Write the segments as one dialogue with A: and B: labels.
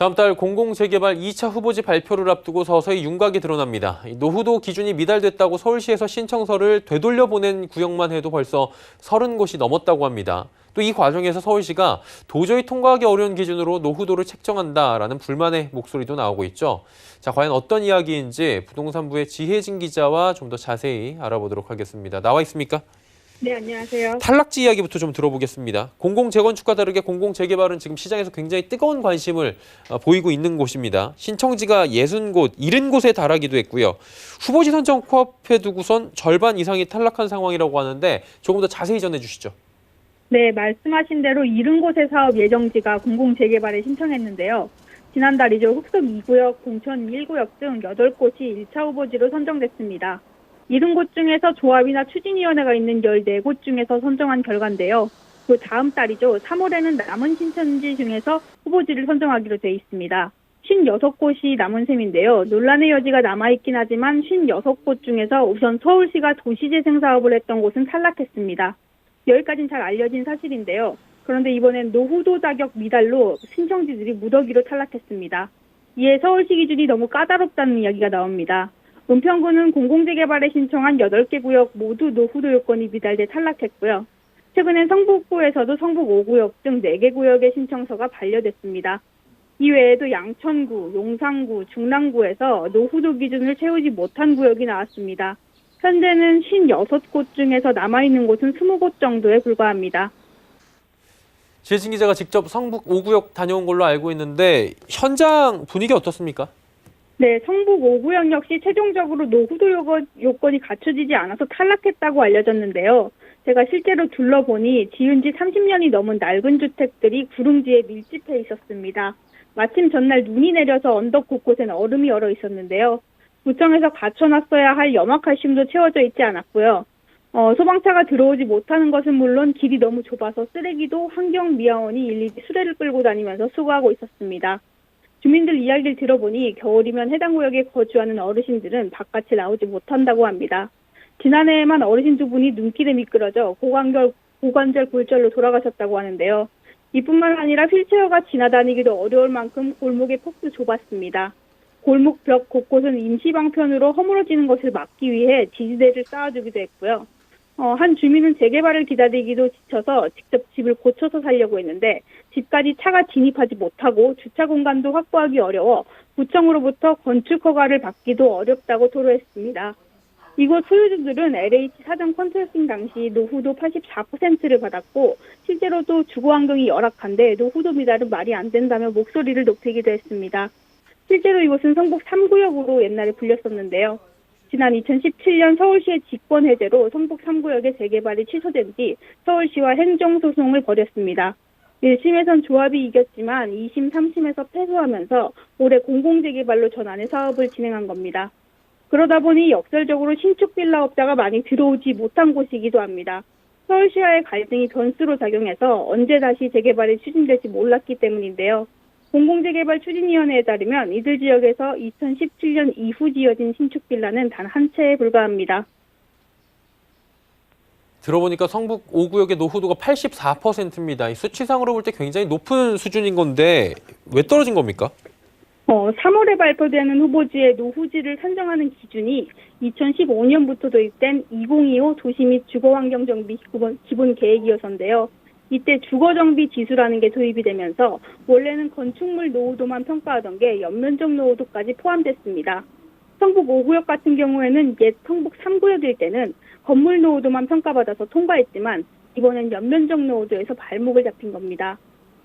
A: 다음 달 공공재개발 2차 후보지 발표를 앞두고 서서히 윤곽이 드러납니다. 이 노후도 기준이 미달됐다고 서울시에서 신청서를 되돌려 보낸 구역만 해도 벌써 30곳이 넘었다고 합니다. 또 이 과정에서 서울시가 도저히 통과하기 어려운 기준으로 노후도를 책정한다라는 불만의 목소리도 나오고 있죠. 자, 과연 어떤 이야기인지 부동산부의 지혜진 기자와 좀 더 자세히 알아보도록 하겠습니다. 나와 있습니까?
B: 네, 안녕하세요.
A: 탈락지 이야기부터 좀 들어보겠습니다. 공공 재건축과 다르게 공공 재개발은 지금 시장에서 굉장히 뜨거운 관심을 어, 보이고 있는 곳입니다. 신청지가 60곳, 70곳에 달하기도 했고요. 후보지 선정 코앞에 두고선 절반 이상이 탈락한 상황이라고 하는데 조금 더 자세히 전해 주시죠.
B: 네, 말씀하신 대로 70곳의 사업 예정지가 공공 재개발에 신청했는데요. 지난달이죠. 흑석 2구역, 공천 1구역 등 8곳이 1차 후보지로 선정됐습니다. 70곳 중에서 조합이나 추진위원회가 있는 14곳 중에서 선정한 결과인데요. 그 다음 달이죠. 3월에는 남은 신천지 중에서 후보지를 선정하기로 돼 있습니다. 56곳이 남은 셈인데요. 논란의 여지가 남아있긴 하지만 56곳 중에서 우선 서울시가 도시재생 사업을 했던 곳은 탈락했습니다. 여기까지는 잘 알려진 사실인데요. 그런데 이번엔 노후도 자격 미달로 신청지들이 무더기로 탈락했습니다. 이에 서울시 기준이 너무 까다롭다는 이야기가 나옵니다. 은평구는 공공재개발에 신청한 8개 구역 모두 노후도 요건이 미달돼 탈락했고요. 최근엔 성북구에서도 성북 5구역 등 4개 구역의 신청서가 반려됐습니다. 이외에도 양천구, 용산구, 중랑구에서 노후도 기준을 채우지 못한 구역이 나왔습니다. 현재는 56곳 중에서 남아있는 곳은 20곳 정도에 불과합니다.
A: 지혜진 기자가 직접 성북 5구역 다녀온 걸로 알고 있는데 현장 분위기 어떻습니까?
B: 네, 성북 5구역 역시 최종적으로 노후도 요건, 요건이 갖춰지지 않아서 탈락했다고 알려졌는데요. 제가 실제로 둘러보니 지은 지 30년이 넘은 낡은 주택들이 구릉지에 밀집해 있었습니다. 마침 전날 눈이 내려서 언덕 곳곳엔 얼음이 얼어 있었는데요. 구청에서 갖춰놨어야 할 염화칼슘도 채워져 있지 않았고요. 어, 소방차가 들어오지 못하는 것은 물론 길이 너무 좁아서 쓰레기도 환경미화원이 일일이 수레를 끌고 다니면서 수거하고 있었습니다. 주민들 이야기를 들어보니 겨울이면 해당 구역에 거주하는 어르신들은 바깥에 나오지 못한다고 합니다. 지난해에만 어르신 두 분이 눈길에 미끄러져 고관절, 고관절 골절로 돌아가셨다고 하는데요. 이뿐만 아니라 휠체어가 지나다니기도 어려울 만큼 골목의 폭도 좁았습니다. 골목 벽 곳곳은 임시 방편으로 허물어지는 것을 막기 위해 지지대를 쌓아주기도 했고요. 어, 한 주민은 재개발을 기다리기도 지쳐서 직접 집을 고쳐서 살려고 했는데 집까지 차가 진입하지 못하고 주차 공간도 확보하기 어려워 구청으로부터 건축 허가를 받기도 어렵다고 토로했습니다. 이곳 소유주들은 LH 사전 컨설팅 당시 노후도 84%를 받았고 실제로도 주거 환경이 열악한데 노후도 미달은 말이 안 된다며 목소리를 높이기도 했습니다. 실제로 이곳은 성북 3구역으로 옛날에 불렸었는데요. 지난 2017년 서울시의 직권 해제로 성북 3구역의 재개발이 취소된 뒤 서울시와 행정소송을 벌였습니다. 1심에선 조합이 이겼지만 2심, 3심에서 패소하면서 올해 공공재개발로 전환해 사업을 진행한 겁니다. 그러다 보니 역설적으로 신축 빌라 업자가 많이 들어오지 못한 곳이기도 합니다. 서울시와의 갈등이 변수로 작용해서 언제 다시 재개발이 추진될지 몰랐기 때문인데요. 공공재개발 추진위원회에 따르면 이들 지역에서 2017년 이후 지어진 신축 빌라는 단 한 채에 불과합니다.
A: 들어보니까 성북 5구역의 노후도가 84%입니다. 수치상으로 볼 때 굉장히 높은 수준인 건데 왜 떨어진 겁니까?
B: 어, 3월에 발표되는 후보지의 노후지를 산정하는 기준이 2015년부터 도입된 2025 도시 및 주거환경정비 기본, 기본 계획이어서인데요. 이때 주거정비 지수라는 게 도입이 되면서 원래는 건축물 노후도만 평가하던 게 연면적 노후도까지 포함됐습니다. 성북 5구역 같은 경우에는 옛 성북 3구역일 때는 건물 노후도만 평가받아서 통과했지만 이번엔 연면적 노후도에서 발목을 잡힌 겁니다.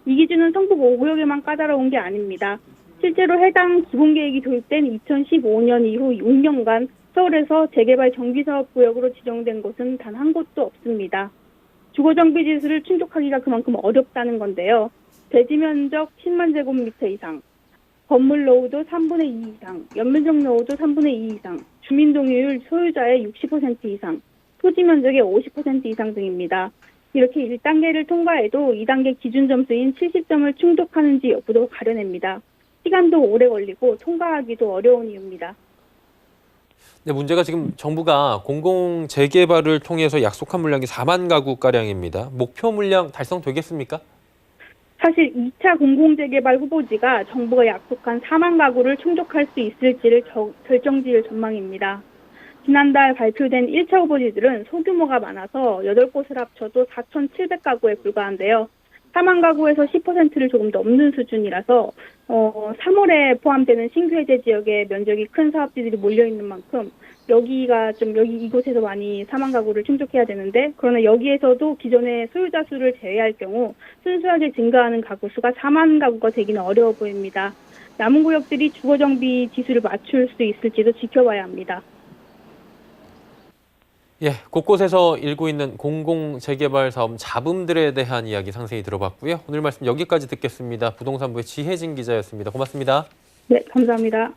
B: 이 기준은 성북 5구역에만 까다로운 게 아닙니다. 실제로 해당 기본계획이 도입된 2015년 이후 6년간 서울에서 재개발 정비사업 구역으로 지정된 곳은 단 한 곳도 없습니다. 주거정비 지수를 충족하기가 그만큼 어렵다는 건데요. 대지 면적 10만 제곱미터 이상, 건물 노후도 3분의 2 이상, 연면적 노후도 3분의 2 이상, 주민 동의율 소유자의 60% 이상, 토지 면적의 50% 이상 등입니다. 이렇게 1단계를 통과해도 2단계 기준 점수인 70점을 충족하는지 여부도 가려냅니다. 시간도 오래 걸리고 통과하기도 어려운 이유입니다.
A: 네, 문제가 지금 정부가 공공 재개발을 통해서 약속한 물량이 4만 가구 가량입니다. 목표 물량 달성되겠습니까?
B: 사실 2차 공공재개발 후보지가 정부가 약속한 4만 가구를 충족할 수 있을지를 저- 결정지을 전망입니다. 지난달 발표된 1차 후보지들은 소규모가 많아서 8곳을 합쳐도 4,700가구에 불과한데요. 4만 가구에서 10%를 조금 넘는 수준이라서 어, 3월에 포함되는 신규 해제 지역에 면적이 큰 사업지들이 몰려 있는 만큼 여기가 좀 여기 이곳에서 많이 4만 가구를 충족해야 되는데 그러나 여기에서도 기존의 소유자 수를 제외할 경우 순수하게 증가하는 가구 수가 4만 가구가 되기는 어려워 보입니다. 남은 구역들이 주거 정비 지수를 맞출 수 있을지도 지켜봐야 합니다.
A: 예, 곳곳에서 일고 있는 공공 재개발 사업 잡음들에 대한 이야기 상세히 들어봤고요. 오늘 말씀 여기까지 듣겠습니다. 부동산부의 지혜진 기자였습니다. 고맙습니다.
B: 네, 감사합니다.